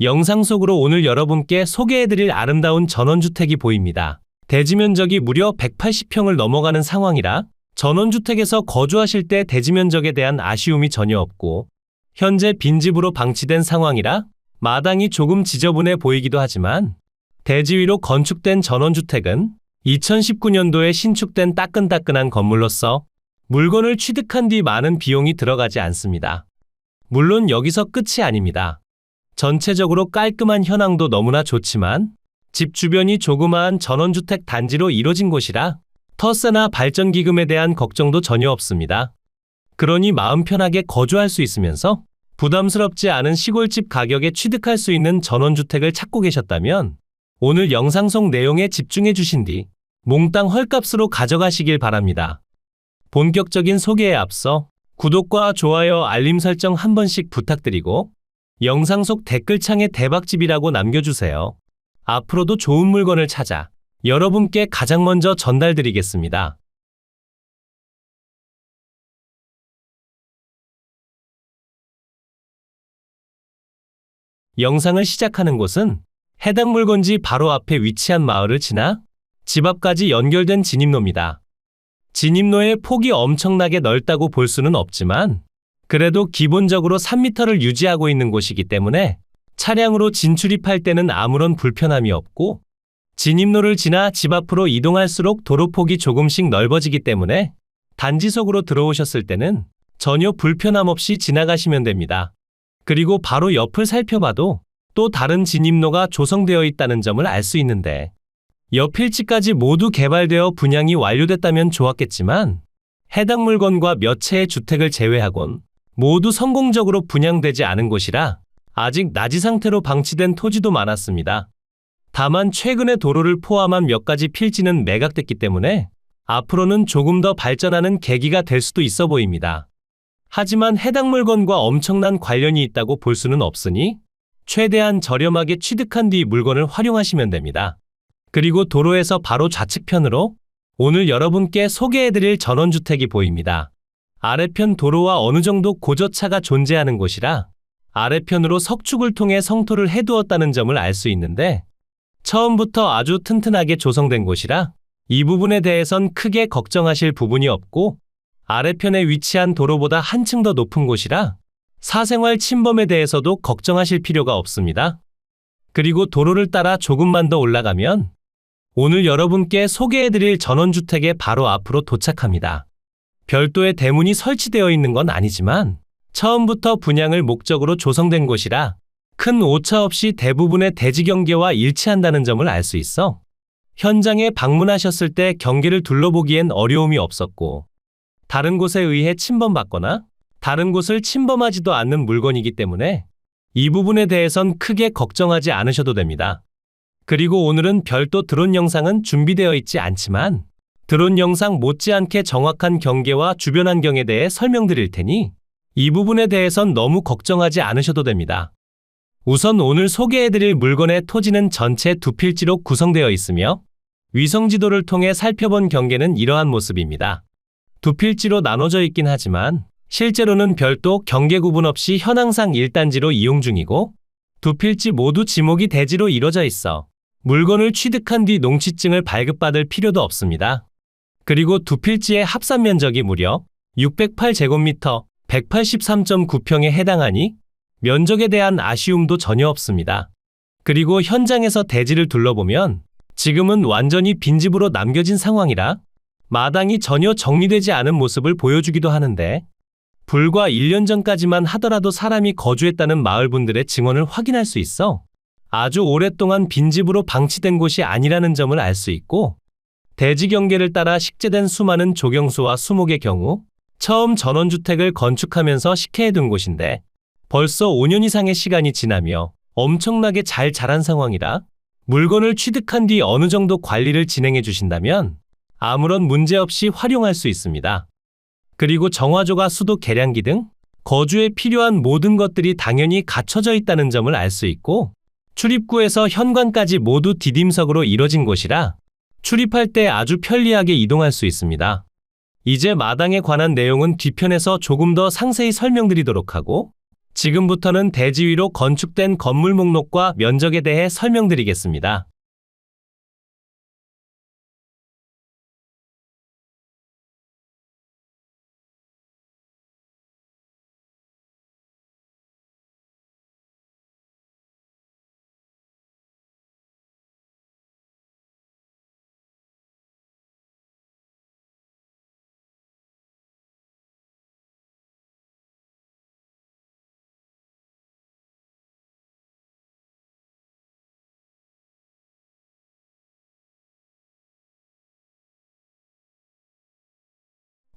영상 속으로 오늘 여러분께 소개해드릴 아름다운 전원주택이 보입니다. 대지 면적이 무려 180평을 넘어가는 상황이라 전원주택에서 거주하실 때 대지 면적에 대한 아쉬움이 전혀 없고 현재 빈집으로 방치된 상황이라 마당이 조금 지저분해 보이기도 하지만 대지 위로 건축된 전원주택은 2019년도에 신축된 따끈따끈한 건물로서 물건을 취득한 뒤 많은 비용이 들어가지 않습니다. 물론 여기서 끝이 아닙니다. 전체적으로 깔끔한 현황도 너무나 좋지만 집 주변이 조그마한 전원주택 단지로 이뤄진 곳이라 터세나 발전기금에 대한 걱정도 전혀 없습니다. 그러니 마음 편하게 거주할 수 있으면서 부담스럽지 않은 시골집 가격에 취득할 수 있는 전원주택을 찾고 계셨다면 오늘 영상 속 내용에 집중해 주신 뒤 몽땅 헐값으로 가져가시길 바랍니다. 본격적인 소개에 앞서 구독과 좋아요, 알림 설정 한 번씩 부탁드리고 영상 속 댓글창에 대박집이라고 남겨주세요. 앞으로도 좋은 물건을 찾아 여러분께 가장 먼저 전달드리겠습니다. 영상을 시작하는 곳은 해당 물건지 바로 앞에 위치한 마을을 지나 집 앞까지 연결된 진입로입니다. 진입로의 폭이 엄청나게 넓다고 볼 수는 없지만 그래도 기본적으로 3m를 유지하고 있는 곳이기 때문에 차량으로 진출입할 때는 아무런 불편함이 없고 진입로를 지나 집 앞으로 이동할수록 도로폭이 조금씩 넓어지기 때문에 단지 속으로 들어오셨을 때는 전혀 불편함 없이 지나가시면 됩니다. 그리고 바로 옆을 살펴봐도 또 다른 진입로가 조성되어 있다는 점을 알 수 있는데 옆 일지까지 모두 개발되어 분양이 완료됐다면 좋았겠지만 해당 물건과 몇 채의 주택을 제외하곤 모두 성공적으로 분양되지 않은 곳이라 아직 나지 상태로 방치된 토지도 많았습니다. 다만 최근에 도로를 포함한 몇 가지 필지는 매각됐기 때문에 앞으로는 조금 더 발전하는 계기가 될 수도 있어 보입니다. 하지만 해당 물건과 엄청난 관련이 있다고 볼 수는 없으니 최대한 저렴하게 취득한 뒤 물건을 활용하시면 됩니다. 그리고 도로에서 바로 좌측편으로 오늘 여러분께 소개해드릴 전원주택이 보입니다. 아래편 도로와 어느 정도 고저차가 존재하는 곳이라 아래편으로 석축을 통해 성토를 해두었다는 점을 알 수 있는데 처음부터 아주 튼튼하게 조성된 곳이라 이 부분에 대해선 크게 걱정하실 부분이 없고 아래편에 위치한 도로보다 한층 더 높은 곳이라 사생활 침범에 대해서도 걱정하실 필요가 없습니다. 그리고 도로를 따라 조금만 더 올라가면 오늘 여러분께 소개해드릴 전원주택의 바로 앞으로 도착합니다. 별도의 대문이 설치되어 있는 건 아니지만 처음부터 분양을 목적으로 조성된 곳이라 큰 오차 없이 대부분의 대지 경계와 일치한다는 점을 알 수 있어 현장에 방문하셨을 때 경계를 둘러보기엔 어려움이 없었고 다른 곳에 의해 침범받거나 다른 곳을 침범하지도 않는 물건이기 때문에 이 부분에 대해선 크게 걱정하지 않으셔도 됩니다. 그리고 오늘은 별도 드론 영상은 준비되어 있지 않지만 드론 영상 못지않게 정확한 경계와 주변 환경에 대해 설명드릴 테니 이 부분에 대해선 너무 걱정하지 않으셔도 됩니다. 우선 오늘 소개해드릴 물건의 토지는 전체 두 필지로 구성되어 있으며 위성지도를 통해 살펴본 경계는 이러한 모습입니다. 두 필지로 나눠져 있긴 하지만 실제로는 별도 경계 구분 없이 현황상 1단지로 이용 중이고 두 필지 모두 지목이 대지로 이뤄져 있어 물건을 취득한 뒤 농취증을 발급받을 필요도 없습니다. 그리고 두 필지의 합산 면적이 무려 608제곱미터 183.9평에 해당하니 면적에 대한 아쉬움도 전혀 없습니다. 그리고 현장에서 대지를 둘러보면 지금은 완전히 빈집으로 남겨진 상황이라 마당이 전혀 정리되지 않은 모습을 보여주기도 하는데 불과 1년 전까지만 하더라도 사람이 거주했다는 마을 분들의 증언을 확인할 수 있어 아주 오랫동안 빈집으로 방치된 곳이 아니라는 점을 알 수 있고 대지 경계를 따라 식재된 수많은 조경수와 수목의 경우 처음 전원주택을 건축하면서 식혜해둔 곳인데 벌써 5년 이상의 시간이 지나며 엄청나게 잘 자란 상황이라 물건을 취득한 뒤 어느 정도 관리를 진행해 주신다면 아무런 문제 없이 활용할 수 있습니다. 그리고 정화조가 수도 계량기 등 거주에 필요한 모든 것들이 당연히 갖춰져 있다는 점을 알 수 있고 출입구에서 현관까지 모두 디딤석으로 이뤄진 곳이라 출입할 때 아주 편리하게 이동할 수 있습니다. 이제 마당에 관한 내용은 뒤편에서 조금 더 상세히 설명드리도록 하고 지금부터는 대지 위로 건축된 건물 목록과 면적에 대해 설명드리겠습니다.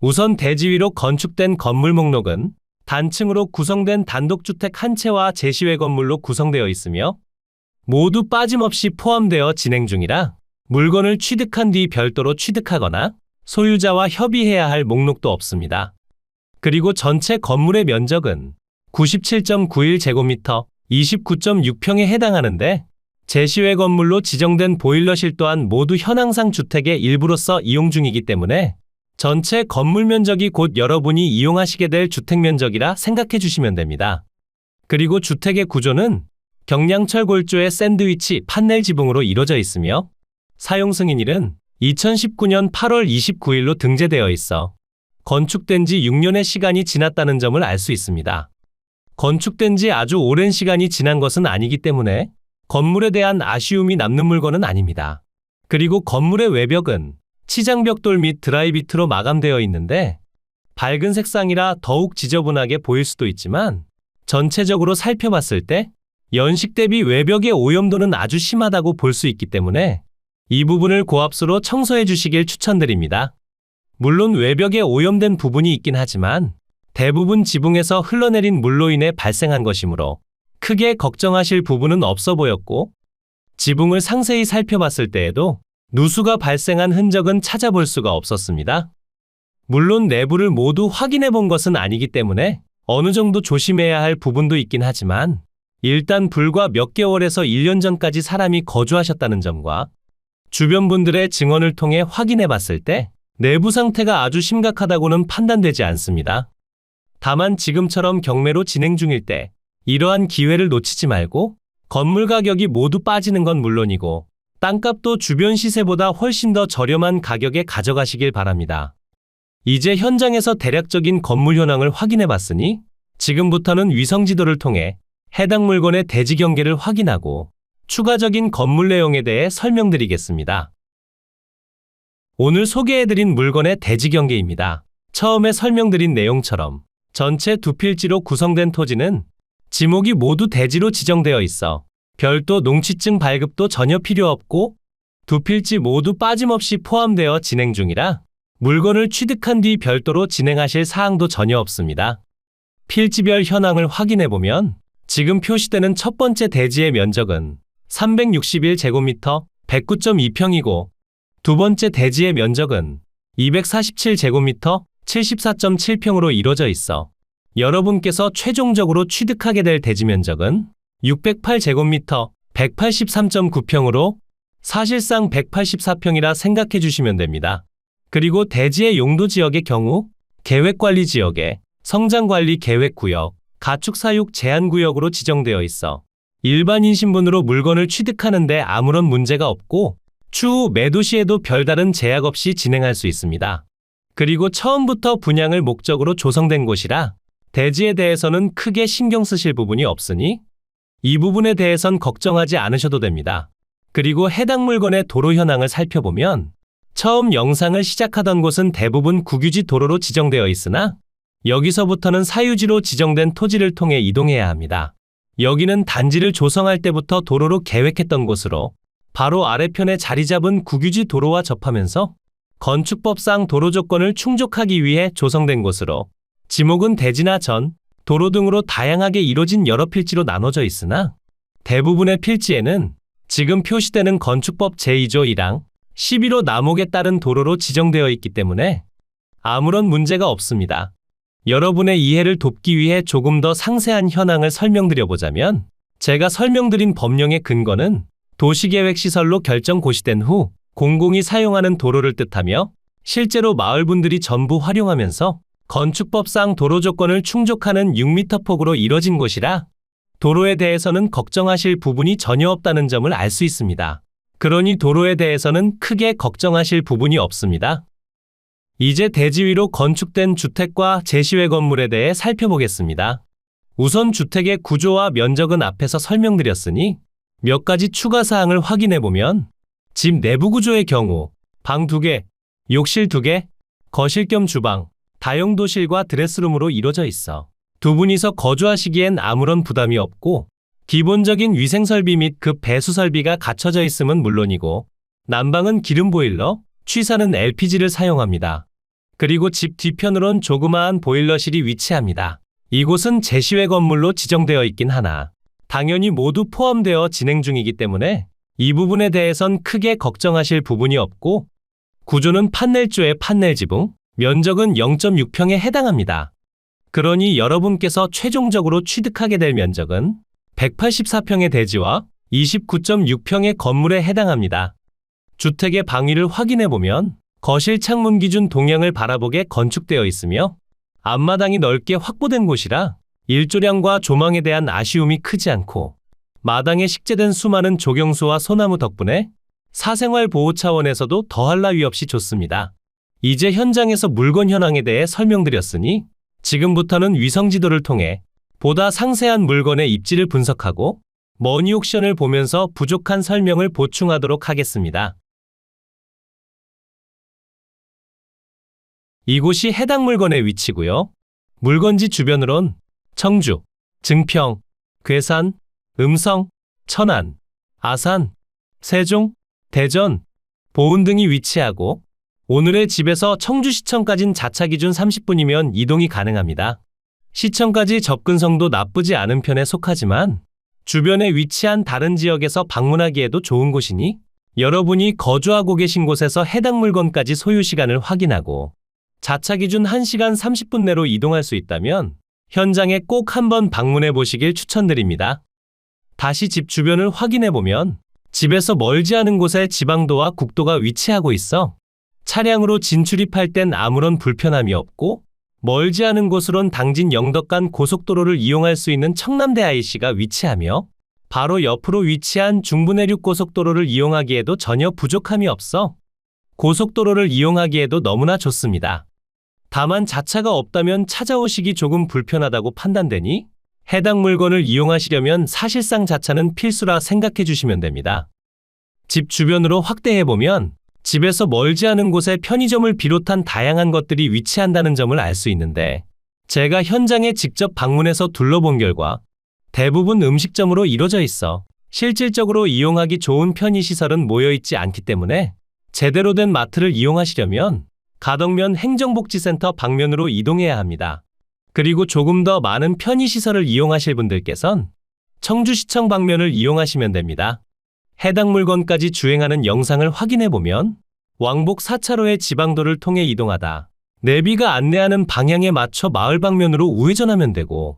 우선 대지 위로 건축된 건물 목록은 단층으로 구성된 단독주택 한 채와 제시외 건물로 구성되어 있으며 모두 빠짐없이 포함되어 진행 중이라 물건을 취득한 뒤 별도로 취득하거나 소유자와 협의해야 할 목록도 없습니다. 그리고 전체 건물의 면적은 97.91제곱미터 29.6평에 해당하는데 제시외 건물로 지정된 보일러실 또한 모두 현황상 주택의 일부로서 이용 중이기 때문에 전체 건물 면적이 곧 여러분이 이용하시게 될 주택 면적이라 생각해 주시면 됩니다. 그리고 주택의 구조는 경량철 골조의 샌드위치 판넬 지붕으로 이루어져 있으며 사용 승인일은 2019년 8월 29일로 등재되어 있어 건축된 지 6년의 시간이 지났다는 점을 알 수 있습니다. 건축된 지 아주 오랜 시간이 지난 것은 아니기 때문에 건물에 대한 아쉬움이 남는 물건은 아닙니다. 그리고 건물의 외벽은 치장벽돌 및 드라이비트로 마감되어 있는데 밝은 색상이라 더욱 지저분하게 보일 수도 있지만 전체적으로 살펴봤을 때 연식 대비 외벽의 오염도는 아주 심하다고 볼 수 있기 때문에 이 부분을 고압수로 청소해 주시길 추천드립니다. 물론 외벽에 오염된 부분이 있긴 하지만 대부분 지붕에서 흘러내린 물로 인해 발생한 것이므로 크게 걱정하실 부분은 없어 보였고 지붕을 상세히 살펴봤을 때에도 누수가 발생한 흔적은 찾아볼 수가 없었습니다. 물론 내부를 모두 확인해 본 것은 아니기 때문에 어느 정도 조심해야 할 부분도 있긴 하지만 일단 불과 몇 개월에서 1년 전까지 사람이 거주하셨다는 점과 주변 분들의 증언을 통해 확인해 봤을 때 내부 상태가 아주 심각하다고는 판단되지 않습니다. 다만 지금처럼 경매로 진행 중일 때 이러한 기회를 놓치지 말고 건물 가격이 모두 빠지는 건 물론이고 땅값도 주변 시세보다 훨씬 더 저렴한 가격에 가져가시길 바랍니다. 이제 현장에서 대략적인 건물 현황을 확인해 봤으니 지금부터는 위성 지도를 통해 해당 물건의 대지 경계를 확인하고 추가적인 건물 내용에 대해 설명드리겠습니다. 오늘 소개해드린 물건의 대지 경계입니다. 처음에 설명드린 내용처럼 전체 두 필지로 구성된 토지는 지목이 모두 대지로 지정되어 있어 별도 농취증 발급도 전혀 필요 없고 두 필지 모두 빠짐없이 포함되어 진행 중이라 물건을 취득한 뒤 별도로 진행하실 사항도 전혀 없습니다. 필지별 현황을 확인해 보면 지금 표시되는 첫 번째 대지의 면적은 361제곱미터 109.2평이고 두 번째 대지의 면적은 247제곱미터 74.7평으로 이루어져 있어 여러분께서 최종적으로 취득하게 될 대지 면적은 608제곱미터 183.9평으로 사실상 184평이라 생각해 주시면 됩니다. 그리고 대지의 용도 지역의 경우 계획관리 지역에 성장관리 계획구역, 가축사육 제한구역으로 지정되어 있어 일반인 신분으로 물건을 취득하는데 아무런 문제가 없고 추후 매도 시에도 별다른 제약 없이 진행할 수 있습니다. 그리고 처음부터 분양을 목적으로 조성된 곳이라 대지에 대해서는 크게 신경 쓰실 부분이 없으니 이 부분에 대해선 걱정하지 않으셔도 됩니다. 그리고 해당 물건의 도로 현황을 살펴보면 처음 영상을 시작하던 곳은 대부분 국유지 도로로 지정되어 있으나 여기서부터는 사유지로 지정된 토지를 통해 이동해야 합니다. 여기는 단지를 조성할 때부터 도로로 계획했던 곳으로 바로 아래편에 자리 잡은 국유지 도로와 접하면서 건축법상 도로 조건을 충족하기 위해 조성된 곳으로 지목은 대지나 전, 도로 등으로 다양하게 이뤄진 여러 필지로 나눠져 있으나 대부분의 필지에는 지금 표시되는 건축법 제2조 1항 11호 남목에 따른 도로로 지정되어 있기 때문에 아무런 문제가 없습니다. 여러분의 이해를 돕기 위해 조금 더 상세한 현황을 설명드려 보자면 제가 설명드린 법령의 근거는 도시계획시설로 결정 고시된 후 공공이 사용하는 도로를 뜻하며 실제로 마을 분들이 전부 활용하면서 건축법상 도로 조건을 충족하는 6m 폭으로 이뤄진 곳이라 도로에 대해서는 걱정하실 부분이 전혀 없다는 점을 알 수 있습니다. 그러니 도로에 대해서는 크게 걱정하실 부분이 없습니다. 이제 대지 위로 건축된 주택과 제시외 건물에 대해 살펴보겠습니다. 우선 주택의 구조와 면적은 앞에서 설명드렸으니 몇 가지 추가 사항을 확인해 보면 집 내부 구조의 경우 방 2개, 욕실 2개, 거실 겸 주방, 다용도실과 드레스룸으로 이루어져 있어 두 분이서 거주하시기엔 아무런 부담이 없고 기본적인 위생 설비 및 그 배수 설비가 갖춰져 있음은 물론이고 난방은 기름 보일러, 취사는 LPG를 사용합니다. 그리고 집 뒤편으론 조그마한 보일러실이 위치합니다. 이곳은 제시외 건물로 지정되어 있긴 하나 당연히 모두 포함되어 진행 중이기 때문에 이 부분에 대해선 크게 걱정하실 부분이 없고 구조는 판넬조의 판넬 지붕, 면적은 0.6평에 해당합니다. 그러니 여러분께서 최종적으로 취득하게 될 면적은 184평의 대지와 29.6평의 건물에 해당합니다. 주택의 방위를 확인해 보면 거실 창문 기준 동향을 바라보게 건축되어 있으며 앞마당이 넓게 확보된 곳이라 일조량과 조망에 대한 아쉬움이 크지 않고 마당에 식재된 수많은 조경수와 소나무 덕분에 사생활 보호 차원에서도 더할 나위 없이 좋습니다. 이제 현장에서 물건 현황에 대해 설명드렸으니 지금부터는 위성 지도를 통해 보다 상세한 물건의 입지를 분석하고 머니 옥션을 보면서 부족한 설명을 보충하도록 하겠습니다. 이곳이 해당 물건의 위치고요. 물건지 주변으론 청주, 증평, 괴산, 음성, 천안, 아산, 세종, 대전, 보은 등이 위치하고 오늘의 집에서 청주시청까진 자차 기준 30분이면 이동이 가능합니다. 시청까지 접근성도 나쁘지 않은 편에 속하지만 주변에 위치한 다른 지역에서 방문하기에도 좋은 곳이니 여러분이 거주하고 계신 곳에서 해당 물건까지 소유 시간을 확인하고 자차 기준 1시간 30분 내로 이동할 수 있다면 현장에 꼭 한번 방문해 보시길 추천드립니다. 다시 집 주변을 확인해 보면 집에서 멀지 않은 곳에 지방도와 국도가 위치하고 있어 차량으로 진출입할 땐 아무런 불편함이 없고 멀지 않은 곳으론 당진 영덕간 고속도로를 이용할 수 있는 청남대 IC가 위치하며 바로 옆으로 위치한 중부내륙 고속도로를 이용하기에도 전혀 부족함이 없어 고속도로를 이용하기에도 너무나 좋습니다. 다만 자차가 없다면 찾아오시기 조금 불편하다고 판단되니 해당 물건을 이용하시려면 사실상 자차는 필수라 생각해 주시면 됩니다. 집 주변으로 확대해 보면 집에서 멀지 않은 곳에 편의점을 비롯한 다양한 것들이 위치한다는 점을 알 수 있는데 제가 현장에 직접 방문해서 둘러본 결과 대부분 음식점으로 이루어져 있어 실질적으로 이용하기 좋은 편의시설은 모여있지 않기 때문에 제대로 된 마트를 이용하시려면 가덕면 행정복지센터 방면으로 이동해야 합니다. 그리고 조금 더 많은 편의시설을 이용하실 분들께선 청주시청 방면을 이용하시면 됩니다. 해당 물건까지 주행하는 영상을 확인해 보면 왕복 4차로의 지방도를 통해 이동하다 내비가 안내하는 방향에 맞춰 마을 방면으로 우회전하면 되고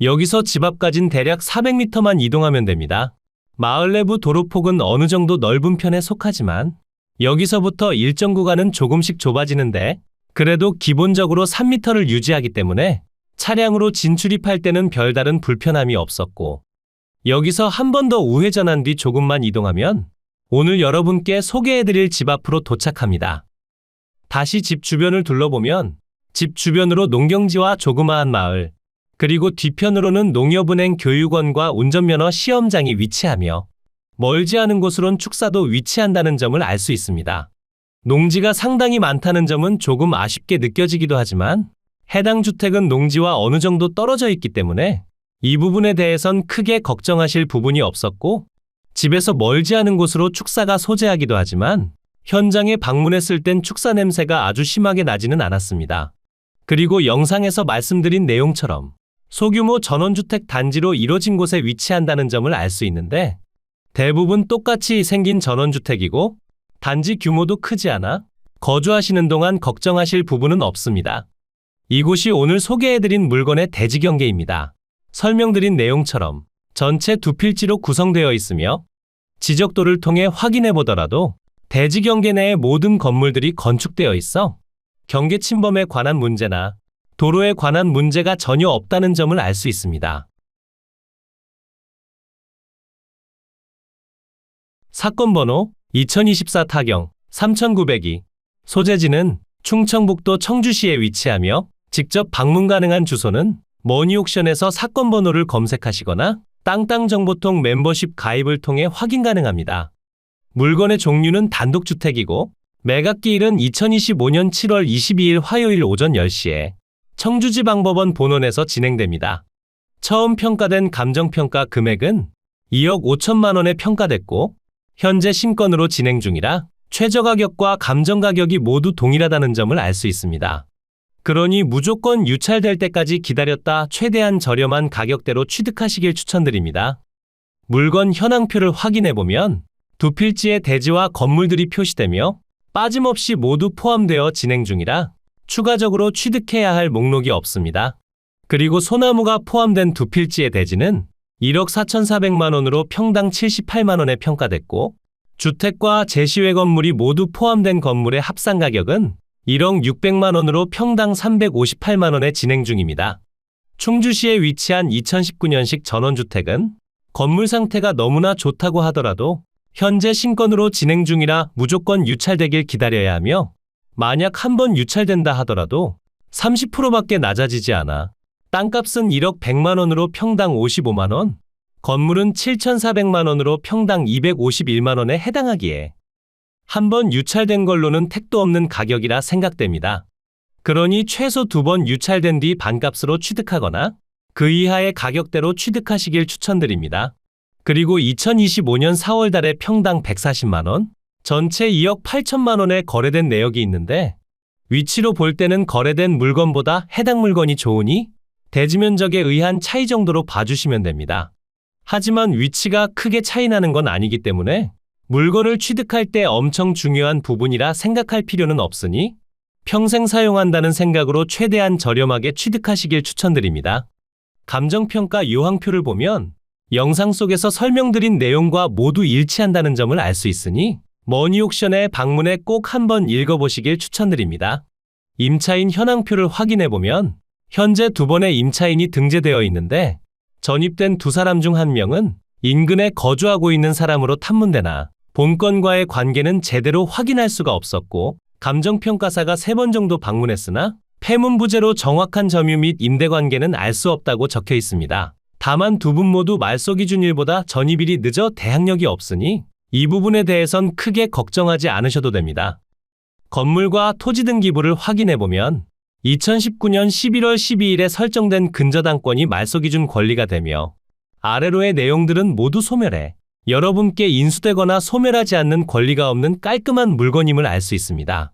여기서 집 앞까진 대략 400m만 이동하면 됩니다. 마을 내부 도로폭은 어느 정도 넓은 편에 속하지만 여기서부터 일정 구간은 조금씩 좁아지는데 그래도 기본적으로 3m를 유지하기 때문에 차량으로 진출입할 때는 별다른 불편함이 없었고 여기서 한 번 더 우회전한 뒤 조금만 이동하면 오늘 여러분께 소개해드릴 집 앞으로 도착합니다. 다시 집 주변을 둘러보면 집 주변으로 농경지와 조그마한 마을, 그리고 뒤편으로는 농협은행 교육원과 운전면허 시험장이 위치하며 멀지 않은 곳으론 축사도 위치한다는 점을 알 수 있습니다. 농지가 상당히 많다는 점은 조금 아쉽게 느껴지기도 하지만 해당 주택은 농지와 어느 정도 떨어져 있기 때문에 이 부분에 대해선 크게 걱정하실 부분이 없었고 집에서 멀지 않은 곳으로 축사가 소재하기도 하지만 현장에 방문했을 땐 축사 냄새가 아주 심하게 나지는 않았습니다. 그리고 영상에서 말씀드린 내용처럼 소규모 전원주택 단지로 이뤄진 곳에 위치한다는 점을 알 수 있는데 대부분 똑같이 생긴 전원주택이고 단지 규모도 크지 않아 거주하시는 동안 걱정하실 부분은 없습니다. 이곳이 오늘 소개해드린 물건의 대지 경계입니다. 설명드린 내용처럼 전체 두 필지로 구성되어 있으며 지적도를 통해 확인해 보더라도 대지 경계 내의 모든 건물들이 건축되어 있어 경계 침범에 관한 문제나 도로에 관한 문제가 전혀 없다는 점을 알 수 있습니다. 사건 번호 2024 타경 3902 소재지는 충청북도 청주시에 위치하며 직접 방문 가능한 주소는 머니옥션에서 사건 번호를 검색하시거나 땅땅정보통 멤버십 가입을 통해 확인 가능합니다. 물건의 종류는 단독주택이고 매각기일은 2025년 7월 22일 화요일 오전 10시에 청주지방법원 본원에서 진행됩니다. 처음 평가된 감정평가 금액은 2억 5천만 원에 평가됐고 현재 신건으로 진행 중이라 최저가격과 감정가격이 모두 동일하다는 점을 알 수 있습니다. 그러니 무조건 유찰될 때까지 기다렸다 최대한 저렴한 가격대로 취득하시길 추천드립니다. 물건 현황표를 확인해보면 두 필지의 대지와 건물들이 표시되며 빠짐없이 모두 포함되어 진행 중이라 추가적으로 취득해야 할 목록이 없습니다. 그리고 소나무가 포함된 두 필지의 대지는 1억 4,400만 원으로 평당 78만 원에 평가됐고 주택과 제시외 건물이 모두 포함된 건물의 합산 가격은 1억 600만 원으로 평당 358만 원에 진행 중입니다. 충주시에 위치한 2019년식 전원주택은 건물 상태가 너무나 좋다고 하더라도 현재 신건으로 진행 중이라 무조건 유찰되길 기다려야 하며 만약 한 번 유찰된다 하더라도 30%밖에 낮아지지 않아 땅값은 1억 100만 원으로 평당 55만 원, 건물은 7,400만 원으로 평당 251만 원에 해당하기에 한번 유찰된 걸로는 택도 없는 가격이라 생각됩니다. 그러니 최소 두 번 유찰된 뒤 반값으로 취득하거나 그 이하의 가격대로 취득하시길 추천드립니다. 그리고 2025년 4월 달에 평당 140만 원, 전체 2억 8천만 원에 거래된 내역이 있는데 위치로 볼 때는 거래된 물건보다 해당 물건이 좋으니 대지 면적에 의한 차이 정도로 봐주시면 됩니다. 하지만 위치가 크게 차이 나는 건 아니기 때문에 물건을 취득할 때 엄청 중요한 부분이라 생각할 필요는 없으니 평생 사용한다는 생각으로 최대한 저렴하게 취득하시길 추천드립니다. 감정평가 요항표를 보면 영상 속에서 설명드린 내용과 모두 일치한다는 점을 알 수 있으니 머니옥션에 방문해 꼭 한번 읽어보시길 추천드립니다. 임차인 현황표를 확인해 보면 현재 두 번의 임차인이 등재되어 있는데 전입된 두 사람 중 한 명은 인근에 거주하고 있는 사람으로 탐문되나 본건과의 관계는 제대로 확인할 수가 없었고 감정평가사가 세 번 정도 방문했으나 폐문부제로 정확한 점유 및 임대관계는 알 수 없다고 적혀 있습니다. 다만 두 분 모두 말소 기준일보다 전입일이 늦어 대항력이 없으니 이 부분에 대해선 크게 걱정하지 않으셔도 됩니다. 건물과 토지 등기부를 확인해 보면 2019년 11월 12일에 설정된 근저당권이 말소 기준 권리가 되며 아래로의 내용들은 모두 소멸해 여러분께 인수되거나 소멸하지 않는 권리가 없는 깔끔한 물건임을 알 수 있습니다.